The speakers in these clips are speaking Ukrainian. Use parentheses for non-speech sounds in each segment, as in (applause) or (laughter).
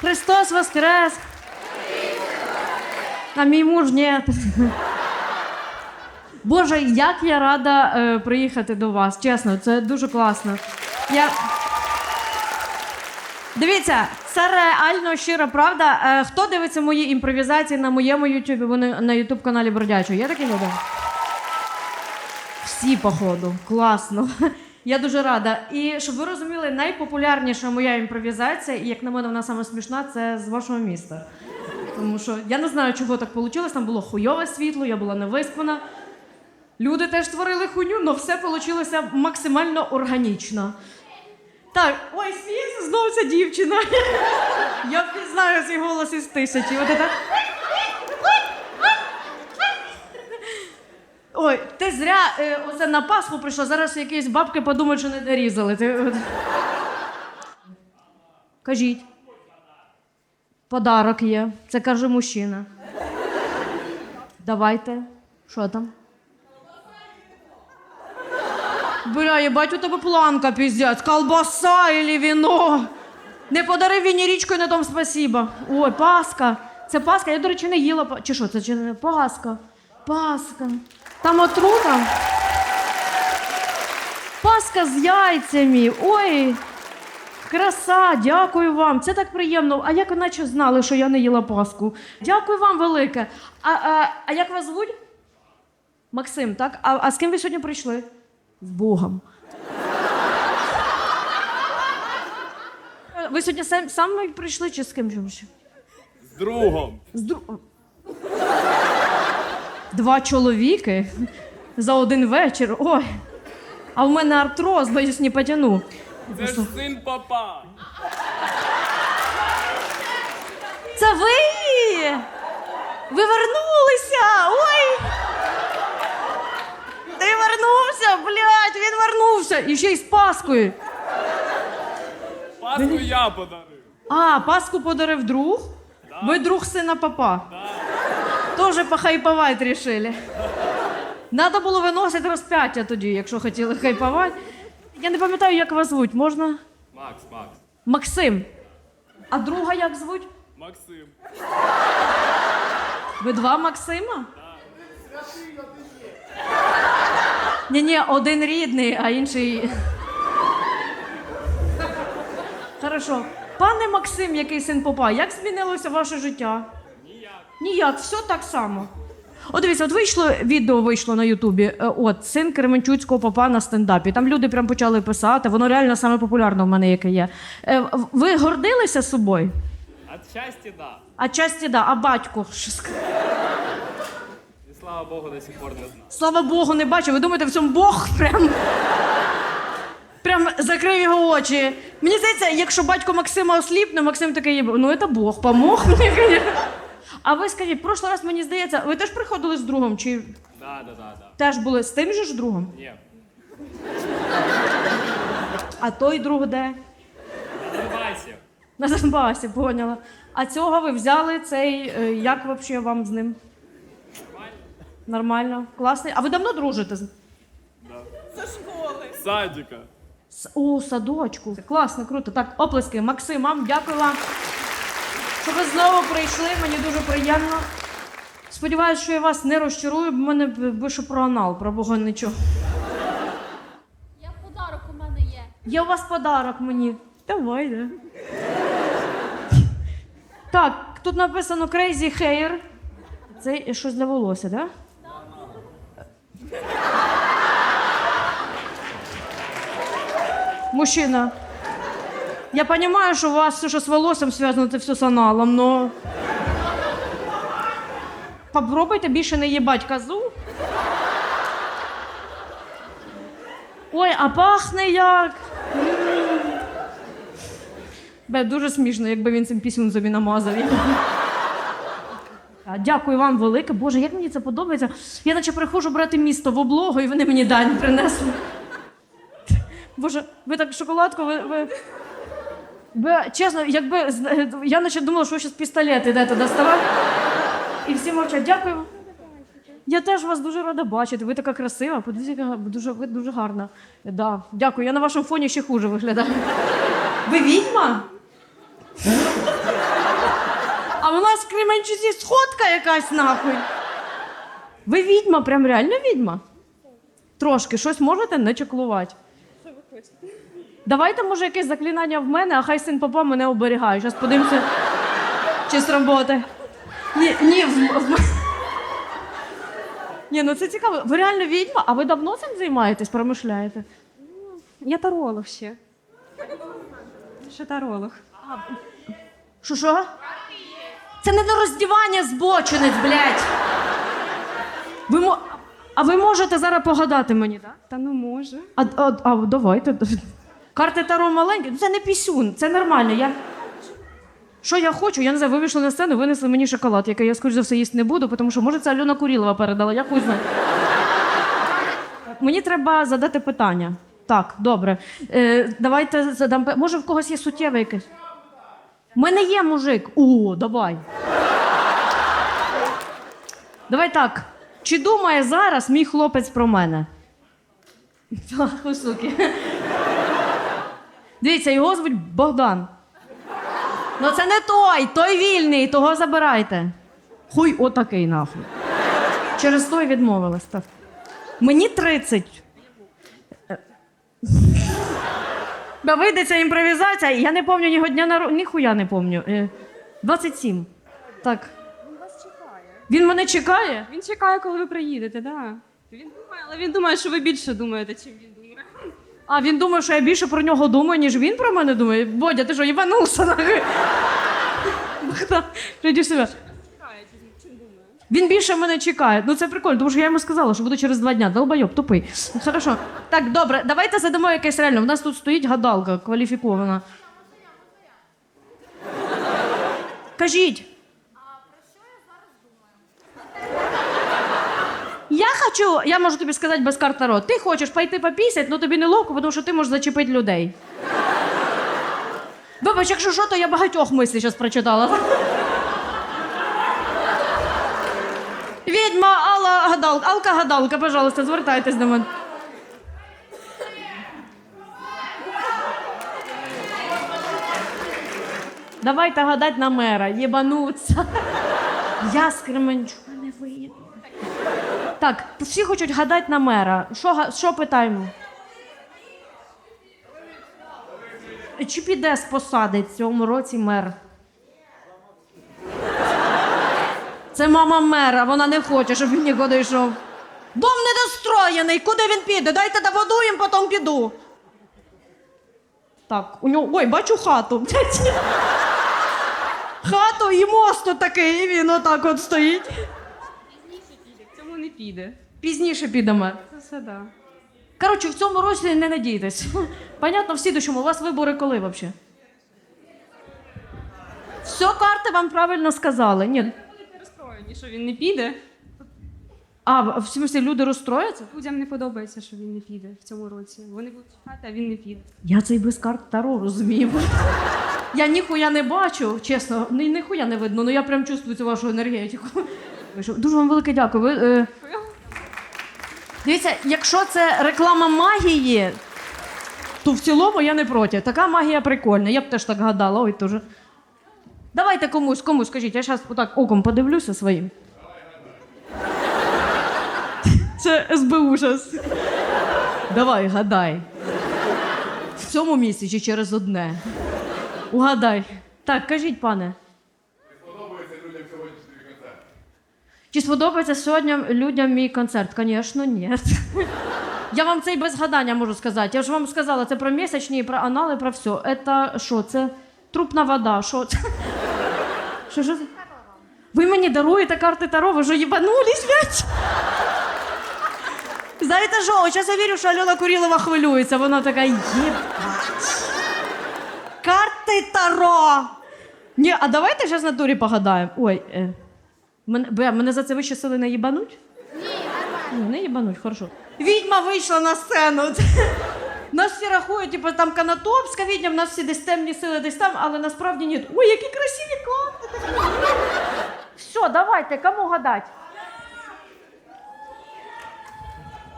Христос Воскрес! А мій муж ні. Боже, як я рада е, приїхати до вас. Чесно, це дуже класно. Я... Дивіться, це реально щира правда. Е, хто дивиться мої імпровізації на моєму Ютубі, вони на Ютуб каналі Бродячого? Є такі люди? Всі, походу, класно. Я дуже рада. І щоб ви розуміли, найпопулярніша моя імпровізація, і як на мене, вона саме смішна, це з вашого міста. Тому що я не знаю, чого так вийшло. Там було хуйове світло, я була невиспана. Люди теж творили хуйню, але все вийшло максимально органічно. Так, ой, сміється знову ця дівчина. Я впізнаю цей голос із тисячі. От це... Ой, ти зря е, оце на Пасху прийшла, зараз якісь бабки подумають, що не дорізали. Ти, от. Кажіть. Подарок є. Це каже мужчина. Давайте. Що там? Бля, їбать, у тебе планка, піздець. Колбаса или віно. Не подарив вінірічку і на тому спасіба. Ой, паска. Це паска. Я, до речі, не їла. Чи що це? Чи не паска? Паска. Там отрута. Паска з яйцями. Ой. Краса, дякую вам. Це так приємно. А як наче знали, що я не їла паску? Дякую вам велике. А, а, а як вас звуть? Максим, так? А, а з ким ви сьогодні прийшли? З Богом. Ви сьогодні сам, самі прийшли чи з ким? З другом. З дру... Два чоловіки за один вечір. Ой. А в мене артроз, боюсь, не потяну. Це ж син папа. Це ви! Ви вернулися! Ой! Ти вернувся, блядь, він вернувся! І ще й з Паскою. Паску я подарив. А, Паску подарив друг? Ви друг сина папа. Тоже похайпувати рішили. Надо було виносити розп'яття тоді, якщо хотіли хайпувати. Я не пам'ятаю, як вас звуть. Можна? Макс, Макс. Максим. А друга як звуть? Максим. Ви два Максима? Ні, ні, один рідний, а інший. Хорошо. Пане Максим, який син попа, як змінилося ваше життя? Ніяк. Все так само. От дивіться, от вийшло відео вийшло на Ютубі. е, От син Кременчуцького попа на стендапі. Там люди прям почали писати. Воно реально саме популярне в мене, яке є. Е, в- Ви гордилися собою? От щастя, да. А часті да, а батько що слава Богу, до сих пор не знав. Слава Богу, не бачу. Ви думаєте, в цьому Бог прям. Прям закрив його очі. Мені здається, якщо батько Максима осліпне, Максим такий, ну це Бог, помог мені, звісно. А ви скажіть, в прошлий раз мені здається, ви теж приходили з другом, чи Да, да, да, да. теж були з тим же ж другом? Ні. А той друг де? На Донбасі. На Донбасі, поняла. А цього ви взяли цей. е, Як взагалі вам з ним? Нормально? Нормально, класний. А ви давно дружите? з- Садика. С- О, садочку. Класно, круто. Так, оплески. Максим, вам дякую вам, що ви знову прийшли. Мені дуже приємно. Сподіваюсь, що я вас не розчарую, бо в мене більше про анал, про нічого. Я подарок у мене є. Є у вас подарок мені. Давай, да. Так, тут написано Crazy Hair. Це щось для волосся, так? Да? Мужчина. Я понимаю, что у вас все, что с волоссям связано, это все с аналом, но... Попробуйте більше не їбать козу. Ой, а пахне як. Бе, дуже смішно, якби він цим пісню собі намазав. Дякую вам велике. Боже, як мені це подобається. Я наче приходжу брати місто в облогу, і вони мені дань принесли. Боже, ви так шоколадку, ви. ви... ви чесно, якби з- я наче думала, що ви зараз пістолет йдете доставати. І всі мовчать. Дякую. Я теж вас дуже рада бачити. Ви така красива, подивіться, дуже, ви дуже гарна. Да. Дякую. Я на вашому фоні ще хуже виглядаю. Ви відьма? А в нас в Кременчуці сходка якась нахуй. Ви відьма, прям реально відьма. Трошки щось можете не чеклувати. Давайте, може, якесь заклинання в мене, а хай син папа мене оберігає. Зараз подивимося, чи сработає. Ні, ні, в, в... Ні, ну це цікаво. Ви реально відьма, а ви давно цим займаєтесь, промишляєте? Я таролог ще. Ще таролог. Що що? Це не на роздівання збочинець, блядь. Ви мо... А ви можете зараз погадати мені, так? Та ну може. А, а, а давайте. Карти Таро маленькі, ну це не пісюн, це нормально. Я... Що я хочу? Я не знаю, ви вийшли на сцену, винесли мені шоколад, який я, скоріш за все, їсти не буду, тому що, може, це Альона Курілова передала, я хуй знаю. Мені треба задати питання. Так, добре. Е, давайте задам. Може, в когось є суттєве якесь? У мене є мужик. О, давай. Давай так. Чи думає зараз мій хлопець про мене? (laughs) Суки. Дивіться, його звуть Богдан. Ну це не той, той вільний, того забирайте. Хуй отакий нахуй. Через той відмовилась. Так. Мені 30. Е. Да вийде ця імпровізація, я не пам'ятаю його дня народження, ніхуя не пам'ятаю. 27. Так. Він вас чекає. Він мене чекає? Він чекає, коли ви приїдете, так. Да. Він думає, але він думає, що ви більше думаєте, чим він. А він думає, що я більше про нього думаю, ніж він про мене думає. Бодя, ти що, їбанувся нахуй? Богдан, себе. Він більше мене чекає. Ну це прикольно, тому що я йому сказала, що буду через два дня. Долбойоб, тупий. Хорошо. Так, добре, давайте задамо якесь реально. У нас тут стоїть гадалка кваліфікована. Кажіть. Я хочу, я можу тобі сказати без карт Таро. Ти хочеш пойти попісять, але тобі не ловко, тому що ти можеш зачепити людей. Вибач, якщо що, то я багатьох мислі зараз прочитала. Відьма, Алла гадалка, Алка гадалка, пожалуйста, звертайтесь до мене. Давайте гадать на мера, єбануться. Я з Кременчука. Так, всі хочуть гадати на мера. Що, що питаємо? Чи піде з посади в цьому році мер? Це мама мера, вона не хоче, щоб він нікуди йшов. Дом недостроєний, куди він піде? Дайте добудуємо, потім піду. Так, у нього. Ой, бачу хату. (laughs) Хату і мост такий, і він отак от стоїть. Пізніше піде, в цьому не піде. Пізніше піде мер. Це все да. Коротше, в цьому році не надійтесь. (laughs) Понятно, в слідущому, у вас вибори коли взагалі? Все, карти вам правильно сказали. Ні. Будете розстроєні, що він не піде. А, в смысле, люди розстрояться? Людям не подобається, що він не піде в цьому році. Вони будуть чекати, а він не піде. Я це і без карт Таро розумію. Я ніхуя не бачу, чесно, ні, ніхуя не видно, ну я прям чувствую цю вашу енергетику. Дуже вам велике дякую. Ви, е... Дивіться, якщо це реклама магії, то в цілому я не проти. Така магія прикольна. Я б теж так гадала, ой, теж. Давайте комусь, комусь скажіть, я зараз отак оком подивлюся своїм. Це СБУ зараз. Давай, гадай. В цьому місці чи через одне? Угадай. Так, кажіть, пане. Чи сподобається сьогодні людям мій концерт? Звісно, ні. Я вам це і без гадання можу сказати. Я ж вам сказала, це про місячні, про анали, про все. Це що? Це трупна вода. Що це? Що, що? Ви мені даруєте карти Таро, ви вже їбанулись, блядь? Знаєте що, зараз я вірю, що Альона Курілова хвилюється. Вона така єбать. Карти Таро. Ні, а давайте зараз на турі погадаємо. Ой, е, мене, бля, мене за це вище сили не їбануть? Ні, не їбануть, хорошо. Відьма вийшла на сцену. (laughs) Нас всі рахують, типу, там Канатопська відьма, в нас всі десь темні сили, десь там, але насправді ні. Ой, які красиві карти. Все, давайте, кому гадать?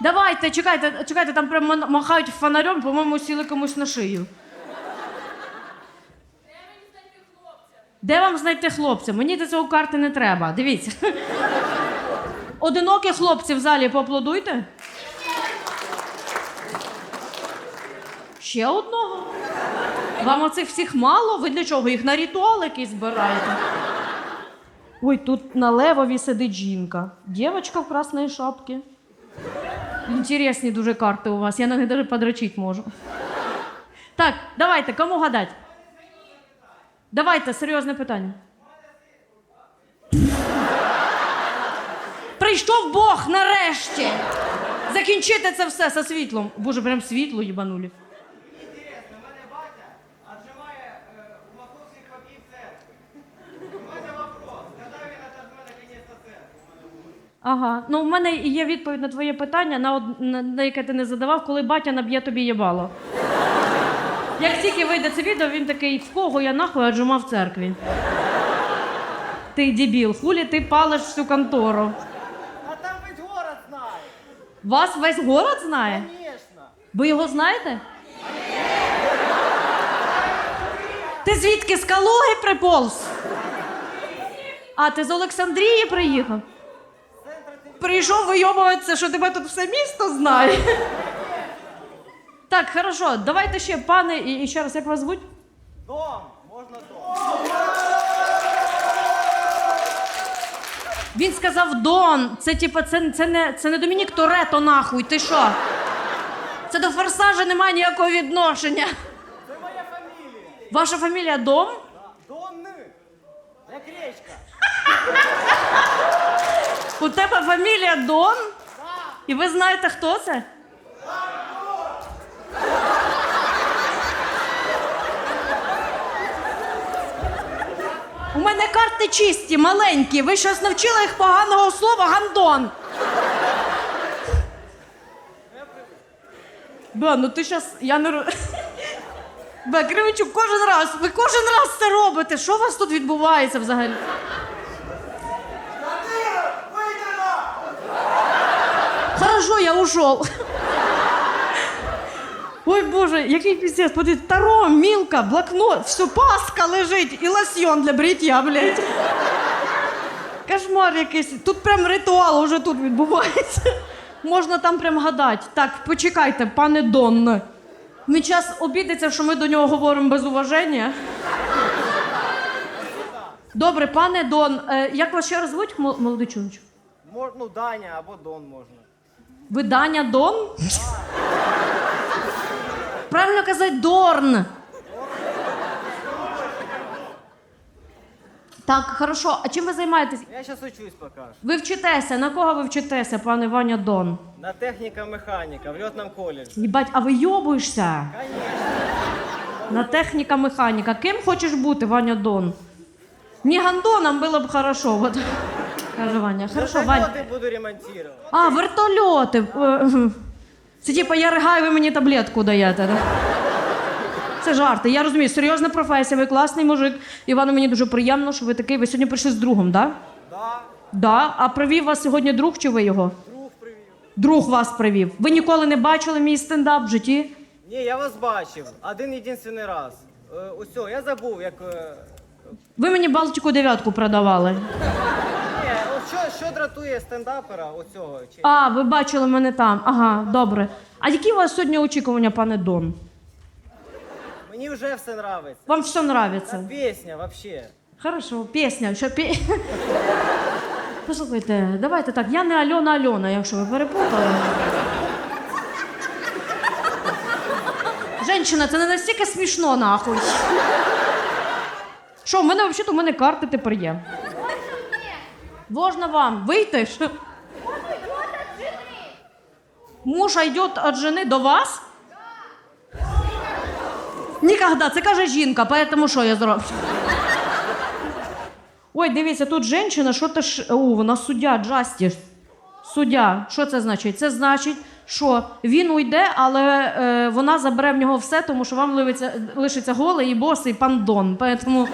Давайте, чекайте, чекайте, там прям махають фонарем, по-моєму, сіли комусь на шию. Де вам знайти хлопця? Мені до цього карти не треба. Дивіться. Одинокі хлопці в залі поаплодуйте. Ще одного. Вам оцих всіх мало? Ви для чого? Їх на ритуал збираєте? Ой, тут на левові сидить жінка. Дівчинка в красній шапці. Інтересні дуже карти у вас. Я на них навіть подрочити можу. Так, давайте, кому гадать? Давайте, серйозне питання. Прийшов Бог нарешті. Закінчити це все зі світлом. Боже, прям світло їбанулі. Інтересно, батя отжимає у. У мене вопрос, коли? Ага. Ну, в мене є відповідь на твоє питання, на, од... на... яке ти не задавав, коли батя наб'є тобі їбало. Як тільки вийде це відео, він такий, в кого я нахуй отжимав в церкві. Ти дебіл, хулі ти палиш всю контору. А там весь город знає. Вас весь город знає? Конечно. Ви його знаєте? Ти звідки з Калуги приполз? А, ти з Олександрії приїхав? Прийшов вийобуватися, що тебе тут все місто знає. Так, хорошо, давайте ще, пане, і, і ще раз, як вас звуть? Дом, можна дом. Він сказав Дон. Це типа, це, це, не, це не Домінік Торетто, нахуй. Ти що? Це до форсажа немає ніякого відношення. Це моя фамілія. Ваша фамілія Дом? Донни. Як річка. У тебе фамілія Дон? І ви знаєте, хто це? У мене карти чисті, маленькі. Ви щось навчили їх поганого слова гандон. Бе, ну ти щас. Я не ро- (laughs) Бе, Кривичук, кожен раз. Ви кожен раз це робите. Що у вас тут відбувається взагалі? Хорошо, я ушел. Ой, Боже, який піздець, подивіться, таро, мілка, блокнот, все, паска лежить і лосьйон для бриття, блядь. Кошмар якийсь. Тут прям ритуал уже тут відбувається. Можна там прям гадати. Так, почекайте, пане Дон. Він час обідеться, що ми до нього говоримо без уваження. Добре, пане Дон, е, як вас ще раз звуть, мол- молодий чоловічок? Мож, ну, Даня або Дон можна. Видання Дон? Правильно казати Дорн. Так, хорошо. А чим ви займаєтесь? Я зараз учусь поки що. Ви вчитеся. На кого ви вчитеся, пане Ваня Дон? На техніка механіка в льотному коледжі. Їбать, а ви йобуєшся? Конечно. На техніка механіка. Ким хочеш бути, Ваня Дон? Не гандоном було б хорошо. Вот. Каже Ваня. Хорошо, Ваня. Вертольоти буду ремонтувати. А, вертольоти. Е, Це типа я ригаю, ви мені таблетку даєте. Да? Це жарти. Я розумію, серйозна професія, ви класний мужик. Івану, мені дуже приємно, що ви такий. Ви сьогодні прийшли з другом, так? Да? Да, Да. А привів вас сьогодні друг чи ви його? друг привів. Друг вас привів. Ви ніколи не бачили мій стендап в житті? Ні, я вас бачив. Один єдиний раз. Е, Усьо, я забув, як. Ви мені Балтику дев'ятку продавали. Ні, от що, що дратує стендапера оцього? Чи... А, ви бачили мене там. Ага, добре. А які у вас сьогодні очікування, пане Дон? Мені вже все нравиться. Вам все Та нравиться? пісня вообще. Хорошо, пісня. Що пі... (laughs) Послухайте, давайте так. Я не Альона Альона, якщо ви перепутали. Женщина, це не настільки смішно, нахуй. Що, в мене взагалі у мене карти тепер є. Можна вам вийти? Муж йде від жени до вас? Нікогда, це каже жінка, поэтому що я зроблю? Ой, дивіться, тут жінка, що ти ж. О, вона суддя, Джастіс. Суддя. Що це значить? Це значить, що він уйде, але е, вона забере в нього все, тому що вам лишиться, лишиться голий і босий пандон. Поэтому